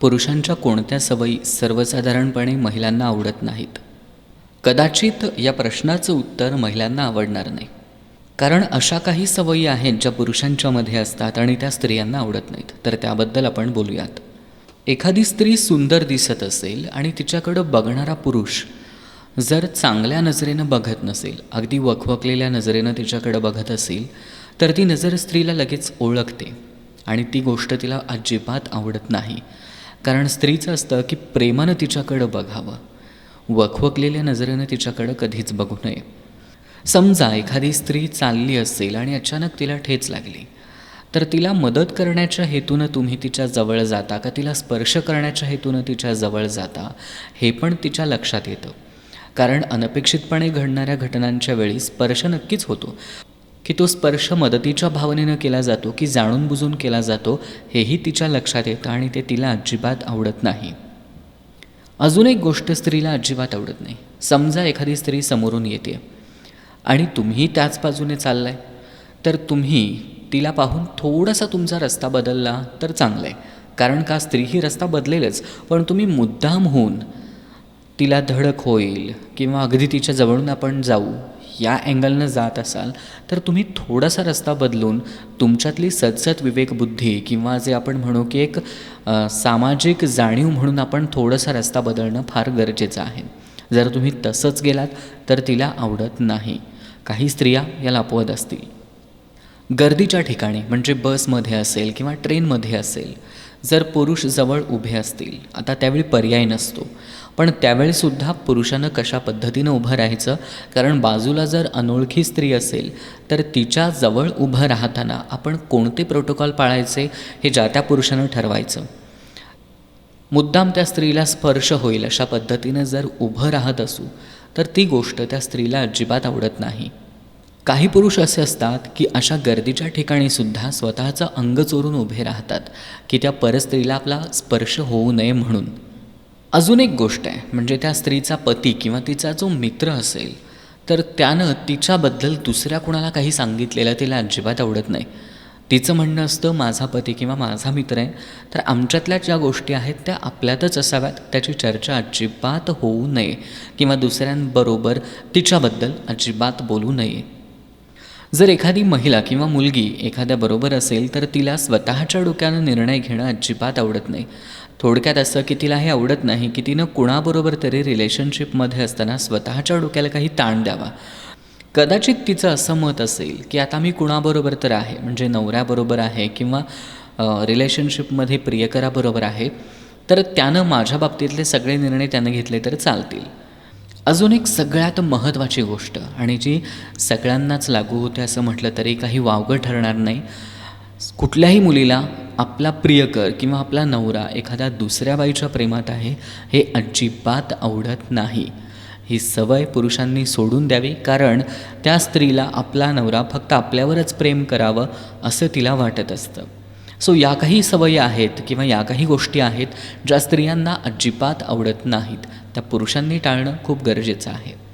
पुरुषांच्या कोणत्या सवयी सर्वसाधारणपणे महिलांना आवडत नाहीत? कदाचित या प्रश्नाचं उत्तर महिलांना आवडणार नाही. कारण अशा काही सवयी आहेत ज्या पुरुषांच्यामध्ये असतात आणि त्या स्त्रियांना आवडत नाहीत. तर त्याबद्दल आपण बोलूयात. एखादी स्त्री सुंदर दिसत असेल आणि तिच्याकडं बघणारा पुरुष जर चांगल्या नजरेनं बघत नसेल अगदी वखवकलेल्या नजरेनं तिच्याकडं बघत असेल तर ती नजर स्त्रीला लगेच ओळखते आणि ती गोष्ट तिला अजिबात आवडत नाही. कारण स्त्रीचं असतं की प्रेमानं तिच्याकडं बघावं. वखवकलेल्या नजरेनं तिच्याकडं कधीच बघू नये. समजा एखादी स्त्री चालली असेल आणि अचानक तिला ठेच लागली तर तिला मदत करण्याच्या हेतूनं तुम्ही तिच्या जवळ जाता का तिला स्पर्श करण्याच्या हेतूनं तिच्या जवळ जाता हे पण तिच्या लक्षात येतं. कारण अनपेक्षितपणे घडणाऱ्या घटनांच्या वेळी स्पर्श नक्कीच होतो. की तो स्पर्श मदतीच्या भावनेनं केला जातो की जाणून बुजून केला जातो हेही तिच्या लक्षात येतं आणि ते तिला अजिबात आवडत नाही. अजून एक गोष्ट स्त्रीला अजिबात आवडत नाही. समजा एखादी स्त्री समोरून येते. आणि तुम्ही त्याच बाजूने चाललाय. तर तुम्ही तिला पाहून थोडासा तुमचा रस्ता बदलला तर चांगलं आहे कारण का स्त्री ही रस्ता बदलेलच. पण तुम्ही मुद्दाम होऊन तिला धडक होईल किंवा अगदी तिच्या जवळून आपण जाऊ या अँगलनं जात असाल तर तुम्ही थोडासा रस्ता बदलून तुमच्यातली सदसत विवेकबुद्धी किंवा जे आपण म्हणू की एक सामाजिक जाणीव म्हणून आपण थोडासा रस्ता बदलणं फार गरजेचं आहे. जर तुम्ही तसंच गेलात तर तिला आवडत नाही. काही स्त्रिया याला अपवत असतील. गर्दीच्या ठिकाणी म्हणजे बसमध्ये असेल किंवा ट्रेनमध्ये असेल जर पुरुष जवळ उभे असतील आता त्यावेळी पर्याय नसतो. पण त्यावेळीसुद्धा पुरुषानं कशा पद्धतीनं उभं राहायचं? कारण बाजूला जर अनोळखी स्त्री असेल तर तिच्या जवळ उभं राहताना आपण कोणते प्रोटोकॉल पाळायचे हे ज्या त्या पुरुषानं ठरवायचं? मुद्दाम त्या स्त्रीला स्पर्श होईल अशा पद्धतीनं जर उभं राहत असू तर ती गोष्ट त्या स्त्रीला अजिबात आवडत नाही. काही पुरुष असे असतात की अशा गर्दीच्या ठिकाणीसुद्धा स्वतःचं अंग चोरून उभे राहतात की त्या परस्त्रीला आपला स्पर्श होऊ नये म्हणून. अजून एक गोष्ट आहे म्हणजे त्या स्त्रीचा पती किंवा तिचा जो मित्र असेल तर त्यानं तिच्याबद्दल दुसऱ्या कुणाला काही सांगितलेलं तिला अजिबात आवडत नाही. तिचं म्हणणं असतं माझा पती किंवा माझा मित्र आहे. तर आमच्यातल्या ज्या गोष्टी आहेत त्या आपल्यातच असाव्यात. त्याची चर्चा अजिबात होऊ नये किंवा दुसऱ्यांबरोबर तिच्याबद्दल अजिबात बोलू नये. जर एखादी महिला किंवा मुलगी एखाद्याबरोबर असेल तर तिला स्वतःच्या डोक्यानं निर्णय घेणं अजिबात आवडत नाही. थोडक्यात असं की तिला हे आवडत नाही की तिनं कुणाबरोबर तरी रिलेशनशिपमध्ये असताना स्वतःच्या डोक्याला काही ताण द्यावा. कदाचित तिचं असं मत असेल की आता मी कुणाबरोबर तर आहे म्हणजे नवऱ्याबरोबर आहे किंवा रिलेशनशिपमध्ये प्रियकराबरोबर आहे तर त्यानं माझ्या बाबतीतले सगळे निर्णय त्यानं घेतले तर चालतील. अजून एक सगळ्यात महत्त्वाची गोष्ट आणि जी सगळ्यांनाच लागू होते असं म्हटलं तरी काही वावगं ठरणार नाही. कुठल्याही मुलीला आपला प्रियकर किंवा आपला नवरा एखाद्या दुसऱ्या बाईच्या प्रेमात आहे हे अजिबात आवडत नाही. ही सवय पुरुषांनी सोडून द्यावी कारण त्या स्त्रीला आपला नवरा फक्त आपल्यावरच प्रेम करावं असं तिला वाटत असतं. सो या काही सवयी आहेत किंवा या काही गोष्टी आहेत ज्या स्त्रियांना अजिबात आवडत नाहीत. त्या पुरुषांनी टाळणं खूप गरजेचं आहे.